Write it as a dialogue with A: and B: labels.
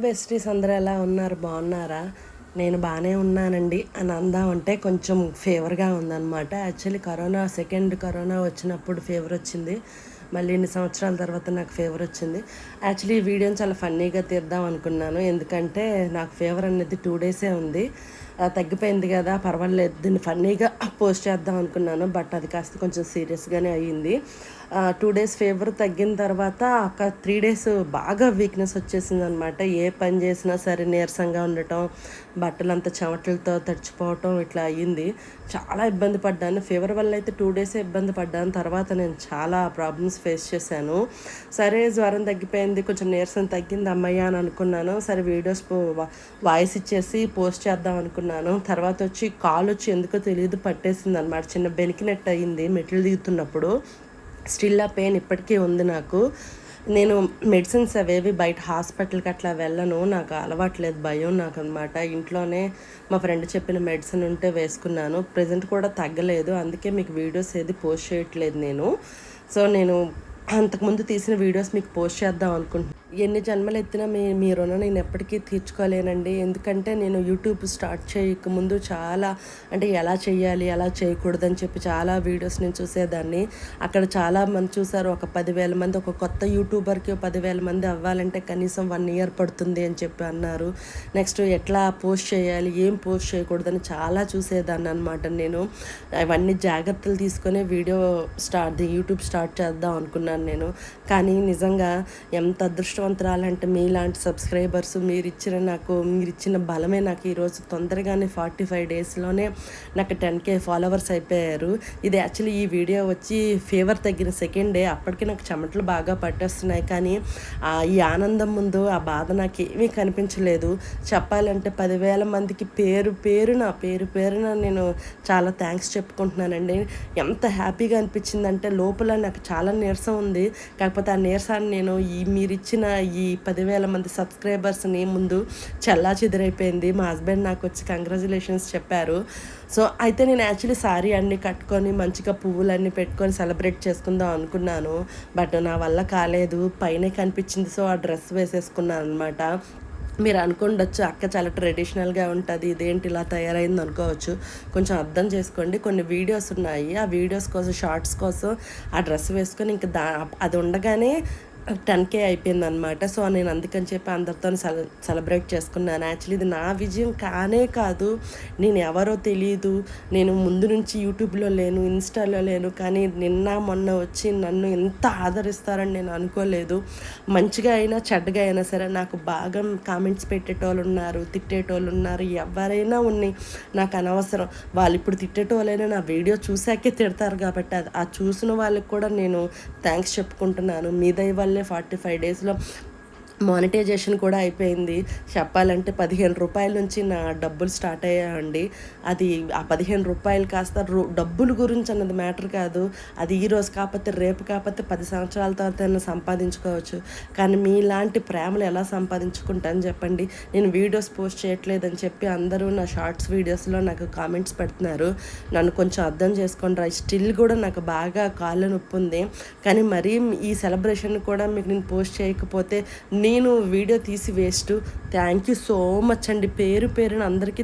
A: Besties అందరూ ఎలా ఉన్నారు? బాగున్నారా? నేను బాగానే ఉన్నానండి. అని అందామంటే కొంచెం ఫేవర్గా ఉందన్నమాట. యాక్చువల్లీ కరోనా సెకండ్ కరోనా వచ్చినప్పుడు ఫీవర్ వచ్చింది. మళ్ళీ ఇన్ని సంవత్సరాల తర్వాత నాకు ఫీవర్ వచ్చింది. యాక్చువల్లీ ఈ వీడియోని చాలా ఫన్నీగా తీద్దాం అనుకున్నాను. ఎందుకంటే నాకు ఫీవర్ అనేది టూ డేసే ఉంది. తగ్గిపోయింది కదా పర్వాలేదు దీన్ని ఫన్నీగా పోస్ట్ చేద్దాం అనుకున్నాను బట్ అది కాస్త కొంచెం సీరియస్గానే అయ్యింది. టూ డేస్ ఫీవర్ తగ్గిన తర్వాత ఒక త్రీ డేస్ బాగా వీక్నెస్ వచ్చేసింది అనమాట ఏ పని చేసినా సరే నీరసంగా ఉండటం బట్టలంతా చెమటలతో తడిచిపోవటం ఇట్లా అయ్యింది. చాలా ఇబ్బంది పడ్డాను. ఫీవర్ వల్ల అయితే టూ డేసే ఇబ్బంది పడ్డాను. తర్వాత నేను చాలా ప్రాబ్లమ్స్ ఫేస్ చేశాను. సరే జ్వరం తగ్గిపోయింది కొంచెం నీరసం తగ్గింది అమ్మయ్య అని అనుకున్నాను. సరే వీడియోస్ వాయిస్ ఇచ్చేసి పోస్ట్ చేద్దాం అనుకున్నాను. తర్వాత వచ్చి కాలు వచ్చి ఎందుకో తెలియదు పట్టేసింది అనమాట చిన్న బెనికినట్టు అయింది మెట్లు దిగుతున్నప్పుడు. స్టిల్ ఆ పెయిన్ ఇప్పటికీ ఉంది నాకు. నేను మెడిసిన్స్ అవేవి బయట హాస్పిటల్కి అట్లా వెళ్ళను. నాకు అలవాట్లేదు భయం నాకు అనమాట ఇంట్లోనే మా ఫ్రెండ్ చెప్పిన మెడిసిన్ ఉంటే వేసుకున్నాను. ప్రజెంట్ కూడా తగ్గలేదు. అందుకే మీకు వీడియోస్ ఏది పోస్ట్ చేయట్లేదు నేను. సో నేను అంతకుముందు తీసిన వీడియోస్ మీకు పోస్ట్ చేద్దాం అనుకుంటున్నాను ఎన్ని జన్మలు ఎత్తినా మీ మీ రుణం నేను ఎప్పటికీ తీర్చుకోలేనండి. ఎందుకంటే నేను యూట్యూబ్ స్టార్ట్ చేయక ముందు చాలా అంటే ఎలా చేయాలి ఎలా చేయకూడదని చెప్పి చాలా వీడియోస్ నేను చూసేదాన్ని. అక్కడ చాలా మంది చూసారు ఒక పదివేల మంది ఒక కొత్త యూట్యూబర్కి పదివేల మంది అవ్వాలంటే కనీసం వన్ ఇయర్ పడుతుంది అని చెప్పి అన్నారు. నెక్స్ట్ ఎట్లా పోస్ట్ చేయాలి ఏం పోస్ట్ చేయకూడదని చాలా చూసేదాన్ని అనమాట నేను. అవన్నీ జాగ్రత్తలు తీసుకొని వీడియో స్టార్ట్ యూట్యూబ్ స్టార్ట్ చేద్దాం అనుకున్నాను నేను. కానీ నిజంగా ఎంత అదృష్టం అదృష్టవంతురాలంటే మీలాంటి సబ్స్క్రైబర్స్ మీరు ఇచ్చిన నాకు మీరు ఇచ్చిన బలమే నాకు ఈరోజు తొందరగానే ఫార్టీ ఫైవ్ డేస్లోనే నాకు టెన్ కే ఫాలోవర్స్ అయిపోయారు. ఇది యాక్చువల్లీ ఈ వీడియో వచ్చి ఫీవర్ తగ్గిన సెకండ్. డే అప్పటికి నాకు చెమటలు బాగా పట్టేస్తున్నాయి. కానీ ఆ ఈ ఆనందం ముందు ఆ బాధ నాకు ఏమీ కనిపించలేదు. చెప్పాలంటే పదివేల మందికి పేరు పేరున పేరు పేరున నేను చాలా థ్యాంక్స్ చెప్పుకుంటున్నానండి. ఎంత హ్యాపీగా అనిపించిందంటే లోపల నాకు చాలా నీరసం ఉంది. కాకపోతే ఆ నీరసాన్ని నేను ఈ మీరు ఇచ్చిన ఈ పదివేల మంది సబ్స్క్రైబర్స్ని ముందు చల్లా చెదిరైపోయింది. మా హస్బెండ్ నాకు వచ్చి కంగ్రాచులేషన్స్ చెప్పారు. సో అయితే నేను యాక్చువల్లీ శారీ అన్ని కట్టుకొని మంచిగా పువ్వులన్నీ పెట్టుకొని సెలబ్రేట్ చేసుకుందాం అనుకున్నాను. బట్ నా వల్ల కాలేదు. పైనే కనిపించింది. సో ఆ డ్రెస్ వేసేసుకున్నాను అనమాట మీరు అనుకుండొచ్చు అక్క చాలా ట్రెడిషనల్గా ఉంటుంది. ఇదేంటి ఇలా తయారైంది అనుకోవచ్చు. కొంచెం అర్థం చేసుకోండి. కొన్ని వీడియోస్ ఉన్నాయి. ఆ వీడియోస్ కోసం షార్ట్స్ కోసం ఆ డ్రెస్ వేసుకొని ఇంకా దా అది ఉండగానే టెన్ కే అయిపోయింది అనమాట సో నేను అందుకని చెప్పి అందరితో సెల సెలబ్రేట్ చేసుకున్నాను. యాక్చువల్లీ ఇది నా విజయం కానే కాదు. నేను ఎవరో తెలియదు నేను ముందు నుంచి యూట్యూబ్లో లేను ఇన్స్టాలో లేను. కానీ నిన్న మొన్న వచ్చి నన్ను ఎంత ఆదరిస్తారని నేను అనుకోలేదు. మంచిగా అయినా చెడ్డగా అయినా సరే నాకు బాగా కామెంట్స్ పెట్టేటోళ్ళు ఉన్నారు తిట్టేటోళ్ళు ఉన్నారు. ఎవరైనా ఉన్నాయి నాకు అనవసరం. వాళ్ళు ఇప్పుడు తిట్టేటోళ్ళైనా నా వీడియో చూసాకే తిడతారు కాబట్టి అది ఆ చూసిన వాళ్ళకి కూడా నేను థ్యాంక్స్ చెప్పుకుంటున్నాను. మీ దయ వల్లే ఫార్టీ ఫైవ్ డేస్లో మానిటైజేషన్ కూడా అయిపోయింది. చెప్పాలంటే పదిహేను రూపాయల నుంచి నా డబ్బులు స్టార్ట్ అయ్యాయండి. అది ఆ పదిహేను రూపాయలు కాస్త రూ డబ్బుల గురించి అన్నది మ్యాటర్ కాదు. అది ఈ రోజు కాకపోతే రేపు కాకపోతే పది సంవత్సరాల తర్వాత అయినా సంపాదించుకోవచ్చు. కానీ మీలాంటి ప్రేమలు ఎలా సంపాదించుకుంటాను చెప్పండి. నేను వీడియోస్ పోస్ట్ చేయట్లేదని చెప్పి అందరూ నా షార్ట్స్ వీడియోస్లో నాకు కామెంట్స్ పెడుతున్నారు. నన్ను కొంచెం అర్థం చేసుకోండి రా. స్టిల్ కూడా నాకు బాగా కాళ్ళ నొప్పి ఉంది. కానీ మరీ ఈ సెలబ్రేషన్ కూడా మీకు నేను పోస్ట్ చేయకపోతే నీ నేను వీడియో తీసి waste. Thank you so much అండి. పేరు పేరున అందరికీ